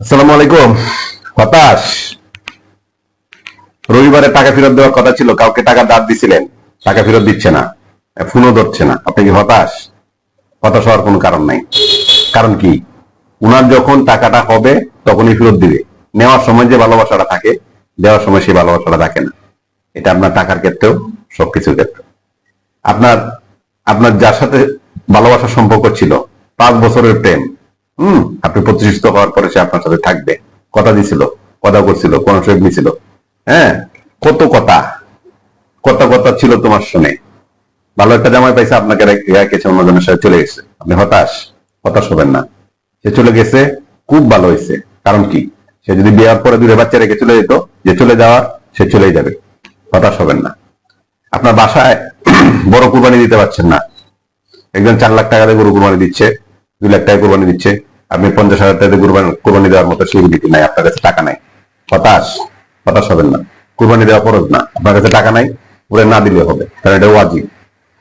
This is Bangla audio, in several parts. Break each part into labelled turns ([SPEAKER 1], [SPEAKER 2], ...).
[SPEAKER 1] আসসালামু আলাইকুম। হতাশ রবিবারে টাকা ফেরত দেওয়ার কথা ছিল, কাউকে টাকা দাঁত দিছিলেন, টাকা ফেরত দিচ্ছে না, ফোনও ধরছে না। আপনি কি হতাশ? হতাশ হওয়ার কোনো কারণ নাই। কারণ কি? উনার যখন টাকাটা হবে, তখনই ফেরত দিবে। নেওয়ার সময় যে ভালোবাসাটা থাকে, দেওয়ার সময় সেই ভালোবাসাটা থাকে না। এটা আপনার টাকার ক্ষেত্রেও, সবকিছুর ক্ষেত্রে আপনার আপনার যার সাথে ভালোবাসার সম্পর্ক ছিল, পাঁচ বছরের প্রেম হম, আপনি প্রতিষ্ঠিত হওয়ার পরে সে আপনার সাথে থাকবে। কথা দিছিল, কথা করছিল কোন শহীদ নিছিল? হ্যাঁ কত কথা। কত কথা ছিল তোমার শুনে। ভালো একটা জামাই পাইছে, আপনাকে রেখে- রেখেছে, অন্যজনের সাথে চলে গেছে। আপনি হতাশ? হতাশ হবেন না। সে চলে গেছে, খুব ভালো হয়েছে। কারণ কি? সে যদি বিয়ার পরে দূরে বাচ্চা রেখে চলে যেত, যে চলে যাওয়ার, সে চলেই যাবে। হতাশ হবেন না। আপনার বাসায় বড় কুরবানি দিতে পারছেন না। একজন চার লাখ টাকা দিয়ে গরু কুরবানি দিচ্ছে, দুই লাখ টাকা কুরবানি দিচ্ছে। আপনি পঞ্চাশ হাজার টাকা কুরবানি দেওয়ার মতো সেই দিকে নাই, আপনার কাছে টাকা নাই। হতাশ? হতাশ হবেন না। কুরবানি দেওয়া ফরজ না, আপনার কাছে টাকা নাই, ওরে না দিলে হবে, কারণ এটা ওয়াজিব।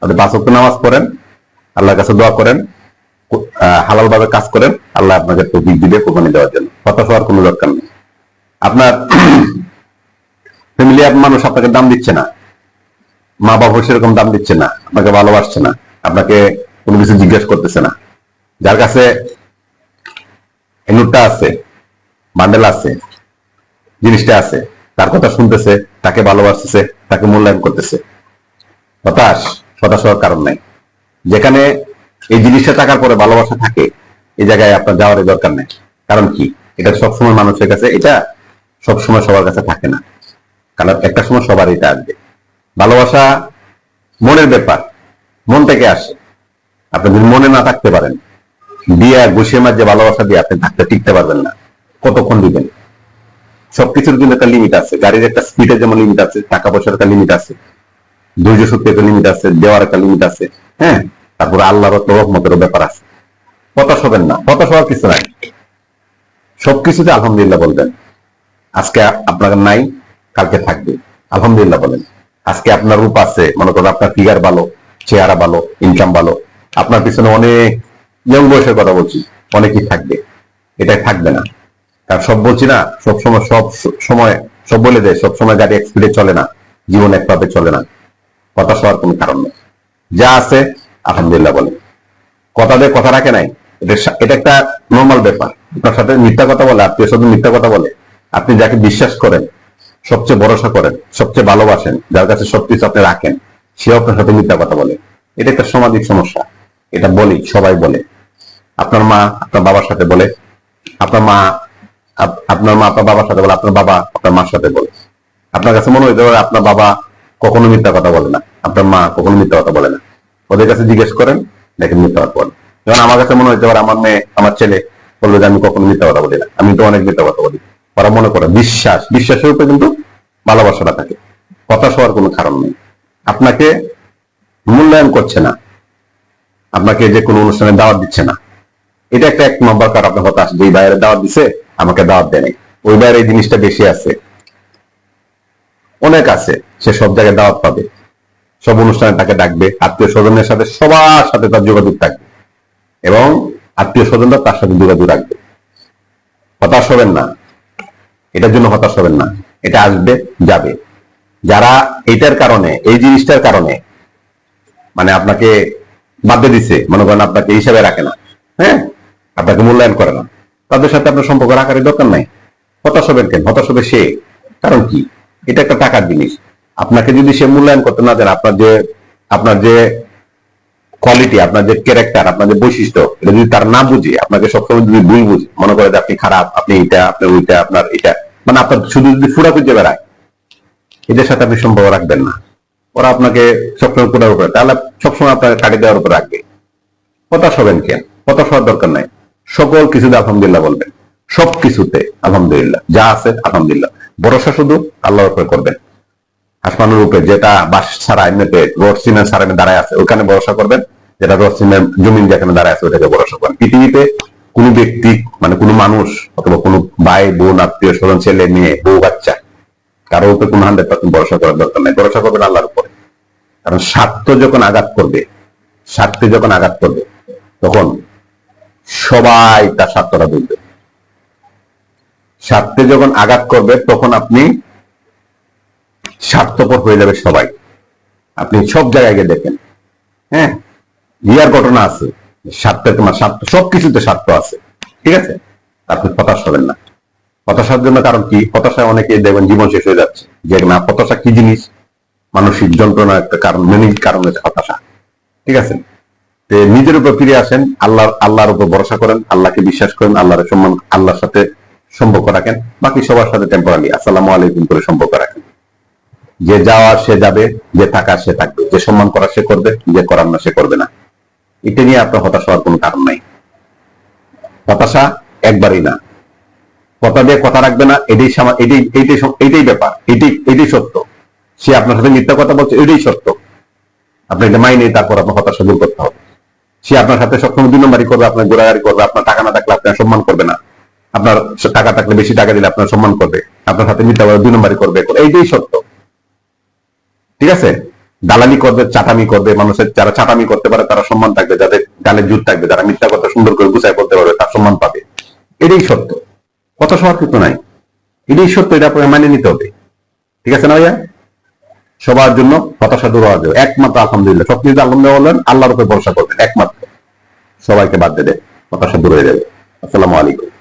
[SPEAKER 1] আপনি পাঁচ নামাজ পড়েন, আল্লাহর কাছে দোয়া করেন হালাল ভাবে কাজ করেন, আল্লাহ আপনাকে তৌফিক দিবে কোরবানি দেওয়ার জন্য। হতাশ হওয়ার কোনো দরকার নেই। আপনার ফ্যামিলি মানুষ আপনাকে দাম দিচ্ছে না। মা বাবা সেরকম দাম দিচ্ছে না, আপনাকে ভালোবাসছে না, আপনাকে কোনো কিছু জিজ্ঞেস করতেছে না। যার কাছে নোটটা আছে, বান্ডেল আছে, জিনিসটা আছে। তার কথা শুনতেছে, তাকে ভালোবাসতেছে, তাকে মূল্যায়ন করতেছে। হতাশ হতাশ হওয়ার কারণ নাই। যেখানে এই জিনিসটা টাকার পরে ভালোবাসা থাকে, এই জায়গায় আপনার যাওয়ার দরকার নেই। কারণ কি? এটা সবসময় মানুষের কাছে, এটা সবসময় সবার কাছে থাকে না। কারণ একটা সময় সবার এটা আসবে। ভালোবাসা মনের ব্যাপার, মন থেকে আসে। আপনি যদি মনে না থাকতে পারেন বিয়ে ঘুষিয়ে মাঝে ভালোবাসা দিয়ে আপনি থাকতে টিকতে পারবেন না, কতক্ষণ দিবেন? সবকিছুর কিন্তু একটা লিমিট আছে। গাড়ির একটা স্পিডের যেমন লিমিট আছে, টাকা পয়সার একটা লিমিট আছে, ধৈর্য শক্তি একটা লিমিট আছে, দেওয়ার একটা লিমিট আছে হ্যাঁ? তারপরে আল্লাহর রহমতের ব্যাপার আছে। হতাশ হবেন না। হতাশ হওয়ার কিছু নাই। সবকিছুতে আলহামদুলিল্লাহ বলবেন, আজকে আপনার নাই, কালকে থাকবে। আলহামদুলিল্লাহ বলেন, আজকে আপনার রূপ আছে, মনে করেন আপনার ফিগার ভালো, চেহারা ভালো ইনকাম ভালো। আপনার পিছনে অনেক ইয়ং বয়সের কথা বলছি, অনেকই থাকবে এটা থাকবে না। কারণ সব বলছি না, সব সময় সব সময়, সব বলে দেয়, সব সময় গাড়ি এক্সপিডে চলে না, জীবন একভাবে চলে না। হতাশ হওয়ার কোনো কারণ নেই। যা আছে, আলহামদুলিল্লাহ বলেন কথা দিয়ে কথা রাখে নাই, এটা একটা নর্মাল ব্যাপার। আপনার সাথে মিথ্যা কথা বলে, আত্মীয় স্বজন মিথ্যা কথা বলে, আপনি যাকে বিশ্বাস করেন, সবচেয়ে ভরসা করেন, সবচেয়ে ভালোবাসেন, যার কাছে সবকিছু আপনি রাখেন, সেও আপনার সাথে মিথ্যা কথা বলে। এটা একটা সামাজিক সমস্যা, এটা বলি, সবাই বলে। আপনার মা আপনার বাবার সাথে বলে, আপনার মা আপনার মা আপনার বাবার সাথে বলে, আপনার বাবা আপনার মার সাথে বলে। আপনার কাছে মনে হইতে পারে আপনার বাবা কখনো মিথ্যা কথা বলে না, আপনার মা কখনো মিথ্যা কথা বলে না। ওদের কাছে জিজ্ঞেস করেন, দেখেন মিথ্যা কথা বলে। যেমন আমার কাছে মনে হইতে পারে আমার মেয়ে, আমার ছেলে বলল যে আমি কখনো মিথ্যা কথা বলি না, আমি তো অনেক মিথ্যা কথা বলি। ওরা মনে করে, বিশ্বাস, বিশ্বাসের উপরে কিন্তু ভালোবাসাটা থাকে। কথা হওয়ার কোনো কারণ নেই। আপনাকে মূল্যায়ন করছে না। আপনাকে যে কোনো অনুষ্ঠানে দাওয়াত দিচ্ছে না। এটা একটা এক নম্বর কারণ, আপনার হতাশ যে বাইরে দাওয়াত দিছে, আমাকে দাওয়াত দেয় ওই বাইরে এই জিনিসটা বেশি আছে। অনেক আছে, সে সব জায়গায় দাওয়াত পাবে। সব অনুষ্ঠানে তাকে ডাকবে, আত্মীয় স্বজনের সাথে, সবার সাথে তার যোগাযোগ থাকবে। এবং আত্মীয় স্বজনরা তার সাথে যোগাযোগ রাখবে। হতাশ হবেন না। এটার জন্য হতাশ হবেন না। এটা আসবে, যাবে। যারা এটার কারণে, এই জিনিসটার কারণে মানে আপনাকে বাধ্য দিছে, মনে করেন আপনাকে হিসাবে রাখে না। হ্যাঁ? আপনাকে মূল্যায়ন করে না। তাদের সাথে আপনার সম্পর্ক রাখার দরকার নাই। হতাশ হবেন কেন? হতাশ হবে সে। কারণ কি? এটা একটা টাকার জিনিস। আপনাকে যদি সে মূল্যায়ন করতে না দেন আপনার যে আপনার যে কোয়ালিটি আপনার যে ক্যারেক্টার আপনার যে বৈশিষ্ট্য, এটা যদি তার না বুঝে, আপনাকে সবসময় যদি ভুল বুঝে, মনে করে যে আপনি খারাপ, আপনি এটা আপনার ওইটা, আপনার এটা মানে আপনার শুধু যদি ফুরা খুঁজে বেড়ায়, এদের সাথে আপনি সম্পর্ক রাখবেন না। ওরা আপনাকে সবসময় কোটার উপরে তাহলে সবসময় আপনাকে কাটি দেওয়ার উপরে রাখবে। হতাশ হবেন কেন? হতাশ হওয়ার দরকার নাই। সকল কিছুতে আলহামদুলিল্লাহ বলবেন সব কিছুতে আলহামদুলিল্লাহ। যা আছে, আলহামদুলিল্লাহ। ভরসা শুধু আল্লাহর উপরে করবেন আসমানের উপরে যেটা বাস ছাড়া এমনিতে, রোড সিমেন্ট ছাড়া দাঁড়ায় আছে, ওখানে ভরসা করবেন। যেটা রোড সিমেন্ট, জমিন যেখানে দাঁড়ায় আছে ওটাকে ভরসা করবেন। পৃথিবীতে কোনো ব্যক্তি মানে কোনো মানুষ অথবা কোনো ভাই, বোন, আত্মীয় স্বজন, ছেলে, মেয়ে, বউ, বাচ্চা কারও উপরে কোনো হান্ড্রেড পার্সেন্ট ভরসা করার দরকার নেই। ভরসা করবেন আল্লাহর উপরে। কারণ স্বার্থ যখন আঘাত করবে, স্বার্থে যখন আঘাত করবে, তখন সবাই তার স্বার্থটা বুঝবে স্বার্থে যখন আঘাত করবে, তখন আপনি স্বার্থপর হয়ে যাবে সবাই। আপনি সব জায়গায় গিয়ে দেখেন। হ্যাঁ রিয়ার ঘটনা আছে। স্বার্থের তোমার স্বার্থ, সবকিছুতে স্বার্থ আছে। ঠিক আছে? আপনি হতাশ হবেন না। হতাশার জন্য কারণ কি? হতাশায় অনেকে দেখবেন জীবন শেষ হয়ে যাচ্ছে। যে না, হতাশা কি জিনিস? মানসিক যন্ত্রণা একটা কারণ মেনিক কারণ হচ্ছে হতাশা। ঠিক আছে? নিজের উপর ফিরে আসেন আল্লাহ আল্লাহর উপর ভরসা করেন, আল্লাহকে বিশ্বাস করেন, আল্লাহর সম্মান, আল্লাহর সাথে সম্পর্ক রাখেন। বাকি সবার সাথে টেম্পোরারি আসসালামু আলাইকুম করে সম্পর্ক রাখেন। যে যাওয়া সে যাবে, যে থাকা সে থাকবে, যে সম্মান করা সে করবে, যে করার না সে করবে না। এটা নিয়ে আপনার হতাশ হওয়ার কোনো কারণ নাই। হতাশা একবারই না। কথা দিয়ে কথা রাখবে না, এটাই এটাই এইটাই এইটাই ব্যাপার, এটাই এটাই সত্য। সে আপনার সাথে মিথ্যা কথা বলছে, এটাই সত্য। আপনি এটা মাইনে তারপর আপনার হতাশা দূর করতে হবে। সে আপনার সাথে সবসময় দুই নম্বরই করবে, আপনার ঘোরাঘুরি করবে, আপনার টাকা না থাকলে আপনার সম্মান করবে না। আপনার টাকা থাকলে বেশি টাকা দিলে আপনার সম্মান করবে। আপনার সাথে মিথ্যা দুই নম্বরই করবে। এইটাই সত্য। ঠিক আছে? দালালি করবে, চাটামি করবে, মানুষের যারা চাটামি করতে পারে তারা সম্মান থাকবে, যাদের গালে জুট থাকবে, যারা মিথ্যা কথা সুন্দর করে গুছাই করতে পারবে তার সম্মান পাবে। এটাই সত্য। কথা সবার নাই। এটাই সত্য, এটা আপনাকে মানে নিতে হবে। ঠিক আছে না ভাইয়া? সবার জন্য হতাশা দূর হওয়া যাবে একমাত্র আলহামদুলিল্লাহ। সব কিছু আলহামদুলিল্লাহ বললেন, আল্লাহর উপর ভরসা করবেন, একমাত্র। সবাইকে বাদ দেবে হতাশা দূর হয়ে যাবে। আসসালামু আলাইকুম।